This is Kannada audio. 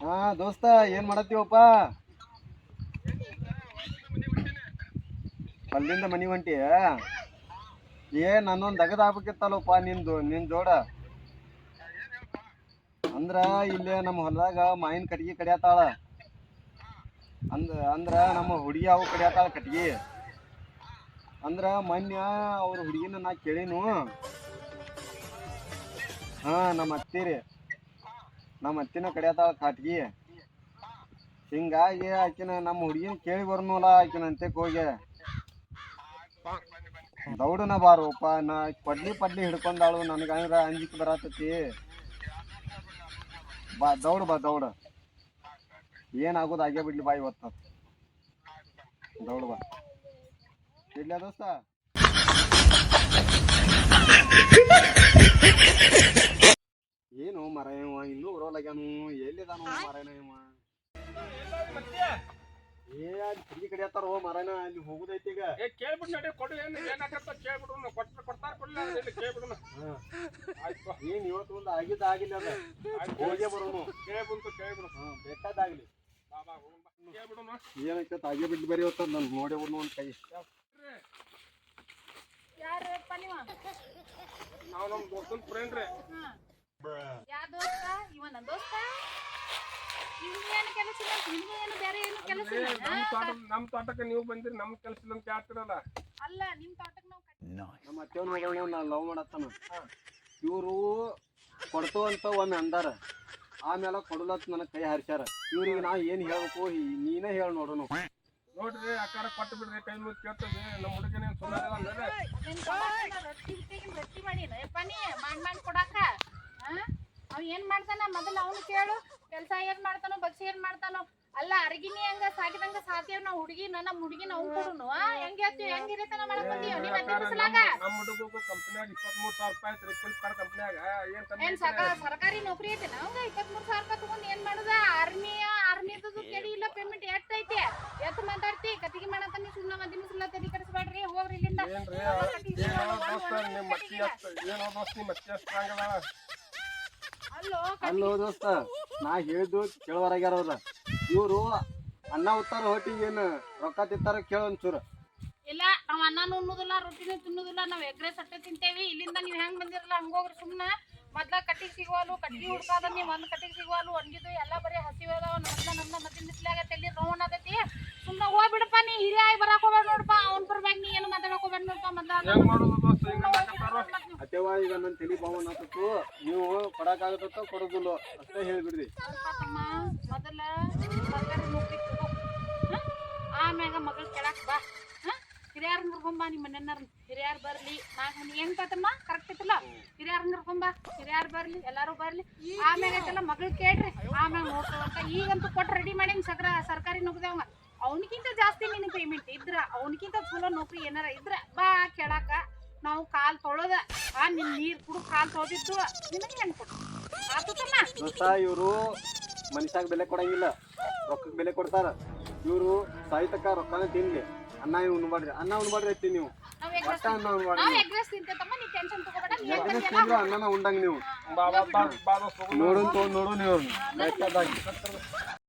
ಹಾ, ದೋಸ್ತ, ಏನ್ ಮಾಡತ್ತೀವಪ್ಪ? ಅಲ್ಲಿಂದ ಮನಿ ಹೊಂಟಿ ಏ ನನ್ನೊಂದ್ ದಗದ ಆಗ್ಬೇಕಿತ್ತಲ್ಲಪ್ಪ ನಿಂದು, ನಿನ್ ಜೋಡ? ಅಂದ್ರ ಇಲ್ಲೇ ನಮ್ಮ ಹೊಲದಾಗ ಮಾವಿನ ಕಟ್ಗಿ ಕಡಿಯತ್ತಾಳ ಅಂದ್ರ ಅಂದ್ರ ನಮ್ಮ ಹುಡುಗಿ ಅವು ಕಡಿಯತ್ತಾಳ ಕಟ್ಗಿ. ಅಂದ್ರ ಮೊನ್ನೆ ಅವ್ರ ಹುಡುಗಿನ ನಾ ಕೇಳಿನು. ಹಾ, ನಮ್ಮ ಅತ್ತಿರಿ. ನಮ್ಮ ಅತ್ತಿನ ಕಡಿಯತಾಳ ಕಾಟ್ಗಿ. ಹಿಂಗಾಗಿ ಆಕಿನ ನಮ್ಮ ಹುಡುಗಿನ ಕೇಳಿ ಬರ್ನೋಲ ಆಕಿನ ಅಂತೆಕ್ ಹೋಗಿ. ದೌಡನ ಬಾರೋಪ್ಪ ನಾ ಪಡ್ಲಿ ಪಡ್ಲಿ ಹಿಡ್ಕೊಂಡಾಳು ನನಗಂದ್ರ ಅಂಜಿಕೆ ಬರತತಿ. ಬಾ, ದೌಡ್ ಬಾ, ದೌಡ. ಏನಾಗೋದು ಆಗೇ ಬಿಡ್ಲಿ ಬಾ ಇವತ್ತು. ದೌಡ್ ಬಾ. ಇಡ್ಲ ದೋಸ್ತ ಏನು ಮರ ಇವ ಬರೋಲಾಗ್ಯಾನು ಎಲ್ಲಿದಾನು ಇವ. ಏ ಅಲ್ಲಿ ತಿರುಗಿ ಕಡಿಯತ್ತಾರೋ ಮರನ ಅಲ್ಲಿ ಹೋಗುದೈತಿ ಈಗ. ಏ ಕೇಳ್ಬಿಟ್ಟು ನಡಿ ಕೊಡು ಏನು ಏನಾಗತ್ತ ಕೇಳ್ಬಿಡು ಕೊಟ್ಟು ಕೊಡ್ತಾರ ಅಂದ್ರೆ ಇಲ್ಲಿ ಕೇಳ್ಬಿಡು ಹಾ. ಆಯ್ತು. ಏನ್ ಇವತ್ತು ಒಂದು ಆಗಿದ್ದ ಆಗಿಲ್ಲ ಅದ. ಹೋಗೇ ಬರೋನು. ಕೇಳ್ಬಿಡ್ತು ಕೇಳ್ಬಿಡು. ಹಾ ಬೇಕಾದಾಗ್ಲಿ. ಬಾ ಬಾ ಹೋಗೋಣ ಬಾ. ಕೇಳ್ಬಿಡು ಏನೈತೆ ಆಗೇ ಬಿಟ್ಟು ಬರೀ ಹೊತ್ತ ನನ್ ನೋಡಿ ಬಿಡ್ನು ಒಂದ್ ಕೈ. ಯಾರಪ್ಪ ನೀವ? ನಾವು ನಮ್ಮ ದೋಸ್ತನ ಫ್ರೆಂಡ್ ರೀ. ಯಾ ದೋಸ್ತ? ಇವನ ದೋಸ್ತ? ನಿಮ್ಗೆ ಏನು ಕೆಲಸ ಇಲ್ಲ ನಿಮ್ಗೆ ಏನು ಬೇರೆ ಏನು ಕೆಲಸ ಇಲ್ಲ. ನಮ್ಮ ತೋಟ ನಮ್ಮ ತೋಟಕ್ಕೆ ನೀವು ಬಂದಿರಿ ನಮ್ಮ ಕೆಲಸ ಅಂತ ಕೇಳ್ತಿರಲ್ಲ ಅಲ್ಲ ನಿಮ್ ತೋಟಕ್ಕೆ ನಾವು ನಮ್ಮ ಅತ್ತೆಯವ್ನ ಮಗಳನ್ನ ನಾ ಲವ್ ಮಾಡತ್ತಾನ. ಇವರು ಕೊಡ್ತು ಅಂತ ಒಮ್ಮೆ ಅಂದಾರ. ಆಮೇಲೆ ಕೊಡಲತ್ ನನಗೆ ಕೈ ಹರಿಸ್ಯಾರ. ಇವ್ರಿಗೆ ನಾ ಏನ್ ಹೇಳ್ಬೇಕು ನೀನೇ ಹೇಳಿ ನೋಡೋಣ ನೋಡ್ರಿ ಅಕ್ಕಾರ ಕೊಟ್ಟು ಬಿಡ್ರಿ ಕೈ ಮುಗಿ ಕೇಳ್ತದೆ. ನಮ್ಮ ಹುಡುಗನೇ ಸುಮ್ಮನೆ ಅಂದ್ರೆ ನಿನ್ ತೋಟಕ್ಕೆ ರೊಟ್ಟಿ ಬಿಟ್ಟಿಗಿನ್ ರೊಟ್ಟಿ ಮಾಡೀನ ಯಪ್ಪ ನೀ ಮಾಡ್ ಮಾಡ್ ಕೊಡಾಕ ಆ? ಅವ್ ಏನ್ ಮಾಡ್ತಾನ ಮೊದಲು ಅವ್ನು ಕೇಳು ಕೆಲಸ ಏನ್ ಮಾಡ್ತಾನೋ ಬಗ್ಸಿ ಏನ್ ಮಾಡ್ತಾನೋ. ಅಲ್ಲ ಅರ್ಗಿನಿ ಹಂಗ ಸಾಕಿದಂಗ ಸಾಕ್ಯವ್ ನಾವ್ ಹುಡುಗಿ ನಮ್ಮ ಹುಡುಗಿನ ನಾವು ಕೊಡುನು? ಹೆಂಗ್ ಹೇಳ್ತೀವಿ ಹೆಂಗ್ ಹಿರಿತನ ಮಾಡಕ್ ಬಂದೀವಿ ನೀವ್ ಅದೇ ಬಿಸ್ಲಾಗ ನಮ್ಮ ಹುಡುಗಗೂ ಕಂಪ್ನಿಯಾಗ ಇಪ್ಪತ್ಮೂರು ಸಾವಿರ ರೂಪಾಯಿ ಐತ್ರಿ ಫ್ಲಿಪ್ಕಾರ್ಟ್ ಕಂಪ್ನಿಯಾಗ ಏನ್ ಕಮ್ಮಿ ಏನ್ ಸಕ ಸರ್ಕಾರಿ ನೌಕರಿ ಐತೆ ಅವಂಗ ಇಪ್ಪತ್ಮೂರು ಸಾವಿರ ರೂಪಾಯಿ ತಗೊಂಡ್ ಏನ್ ಮಾಡುದ? ಆರ್ಮಿಯ ಆರ್ಮಿದು ಕೆಡಿ ಇಲ್ಲ ಪೇಮೆಂಟ್ ಎಷ್ಟ್ ಐತೆ? ಎಷ್ಟ್ ಮಾತಾಡ್ತಿ? ಕತಿಗೆ ಮಾಡತ್ತ ನೀ ಸುಮ್ಮನೆ ಸುಳ್ಳ ತಲೆ ಕಡಿಸ್ಬೇಡ್ರಿ ಹೋಗ್ರಿ ಇಲ್ಲಿಂದ. ದೋಸ್ತ? ಏನೋ ದೋಸ್ತ? ಅಷ್ಟ ಅಲ್ಲೋ ಅಲ್ಲೋ ದೋಸ್ತ ನಾ ಹೇಳಿದ್ದು ಕೇಳುವರಾಗ್ಯಾರ ಅವ್ರ. ಇವರು ಅನ್ನ ಉತ್ತಾರ ಹೊಟ್ಟಿಗೆ ಏನು ರೊಕ್ಕ ತಿಂತಾರ ಕೇಳು ಒಂಚೂರು. ಇಲ್ಲ ನಾವ್ ಅನ್ನನೂ ಉಣ್ಣುದಿಲ್ಲ ರೊಟ್ಟಿನೂ ತಿನ್ನುದಿಲ್ಲ ನಾವು ಎಗ್ರೆ ಸಟ್ಟೆ ತಿಂತೇವಿ. ಇಲ್ಲಿಂದ ನೀವ್ ಹೆಂಗೆ ಬಂದಿರಲ್ಲ ಹಂಗೋಗ್ರಿ ಸುಮ್ನ. ಮೊದ್ಲ ಕಟ್ಟಿಗೆ ಸಿಗುವಲ್ಲು ಕಟ್ಟಿಗೆ ಹುಡ್ಕಾದ ನೀವ್ ಒಂದ್ ಕಟ್ಟಿಗೆ ಸಿಗುವಲ್ಲು ಒಣಗಿದ್ದು ಎಲ್ಲ ಬರೀ ಹಸಿವು ಅದಾವ ನಮ್ದ ನಮ್ದ ಮದ್ದಿನ ಬಿಸ್ಲಾಗ ತಲಿ ರೋಣ ಆತೈತಿ ಸುಮ್ನ ಹೋಗ್ಬಿಡಪ್ಪ ನೀ ಹಿರಿಯ ಆಗಿ ಬರಾಕ್ ಹೋಗ್ಬೇಡ ನೋಡಪ್ಪ ಅವ್ನ ಬರ್ಬೇಕು ನೀ ಏನು ಮಾತಾಡಕ್ ಹೋಗ್ಬೇಡ ನೋಡಪ್ಪ ಮೊದ್ಲ ಹೆಂಗ್ ಹಿಂಗ ಅತ್ತೆವ ಈಗ ನನ್ನ ತಲೆ ಭಾವನ ಆತತ್ತು ನೀವು ಕೊಡಕ್ಕಾಗತ್ತ ಕೊಡೋದಿಲ್ಲ ಅಷ್ಟೇ ಹೇಳ್ಬಿಡ್ರಿ. ತಮ್ಮ ಮೊದಲ ಸರ್ಕಾರಿ ನೌಕರಿ? ಆಮ್ಯಾಗ ಮಗಳ ಕೆಳಕ್ ಬಾ. ಹಿರಿಯಾರ ಕರ್ಕೊಂಬ ನಿಮ್ಮ ಮನೆಯವ್ರ ಹಿರಿಯಾರ್ ಬರ್ಲಿ ನಾಲ್ಕು ಹೆಂಗ್ ಪಾತಮ್ಮ ಕರೆಕ್ಟ್ ಐತಲ್ಲ? ಹಿರಿಯಾರ ಕರ್ಕೊಂಬ ಹಿರಿಯಾರು ಬರ್ಲಿ, ಎಲ್ಲಾರು ಬರ್ಲಿ. ಆಮೇಲೆ ಐತಲ್ಲ ಮಗಳು ಕೇಳ್ರಿ. ಆಮ್ಯಾಗ ನೋಡ್ಕೋವಂತ ಈಗಂತೂ ಕೊಟ್ಟು ರೆಡಿ ಮಾಡೀನಿ ಸಕ್ರ ಸರ್ಕಾರಿ ನೌಕರಿ ಅವ. ಅವನಕ್ಕಿಂತ ಜಾಸ್ತಿ ನಿನ್ ಪೇಮೆಂಟ್ ಇದ್ರ, ಅವನಿಗಿಂತ ಚಲೋ ನೌಕರಿ ಏನಾರ ಇದ್ರ, ಬಾ ಕೇಳಾಕ. ನಾವು ಕಾಲ್ ತೊಳದ. ಆ ನಿನ್ ನೀರ್ ಕುಡು ಕಾಲ್ ತೊಳೆದಿದ್ದು ನಿನಗೆ ಹೆಂಗ್ ಕೊಡು ಆತು ದೋಸ್ತ ಇವರು ಮನುಷ್ಯಾಗ ಬೆಲೆ ಕೊಡಂಗಿಲ್ಲ. ರೊಕ್ಕಕ್ಕೆ ಬೆಲೆ ಕೊಡ್ತಾರ. ಇವರು ಸಾಯ್ತಕ್ಕ ರೊಕ್ಕನ ತಿನ್ಲಿ. ಅನ್ನ ಇವ್ ಉಣ್ಬಾಡ್ರಿ. ಅನ್ನ ಉಣ್ಬಾಡ್ರಿ ಐತಿ ನೀವು. ನಾವ್ ಒಟ್ಟ ಎಗ್ರೆಸ್ ಅನ್ನ ಉಣ್ಬಾಡ್ರಿ ನಾವ್ ಎಗ್ರೆಸ್ ತಿಂತೇತಮ್ಮ ನೀ ಟೆನ್ಷನ್ ತಗೋಬೇಡ ನೀ ಯಾಕಂದ್ರೆ ಎಗ್ರೆಸ್ ತಿಂದ್ರು ಅನ್ನನ ಉಂಡಂಗ್ ನೀವು. ನೋಡೋನ್ ತಗೊಂಡ್ ನೋಡು ನೀವು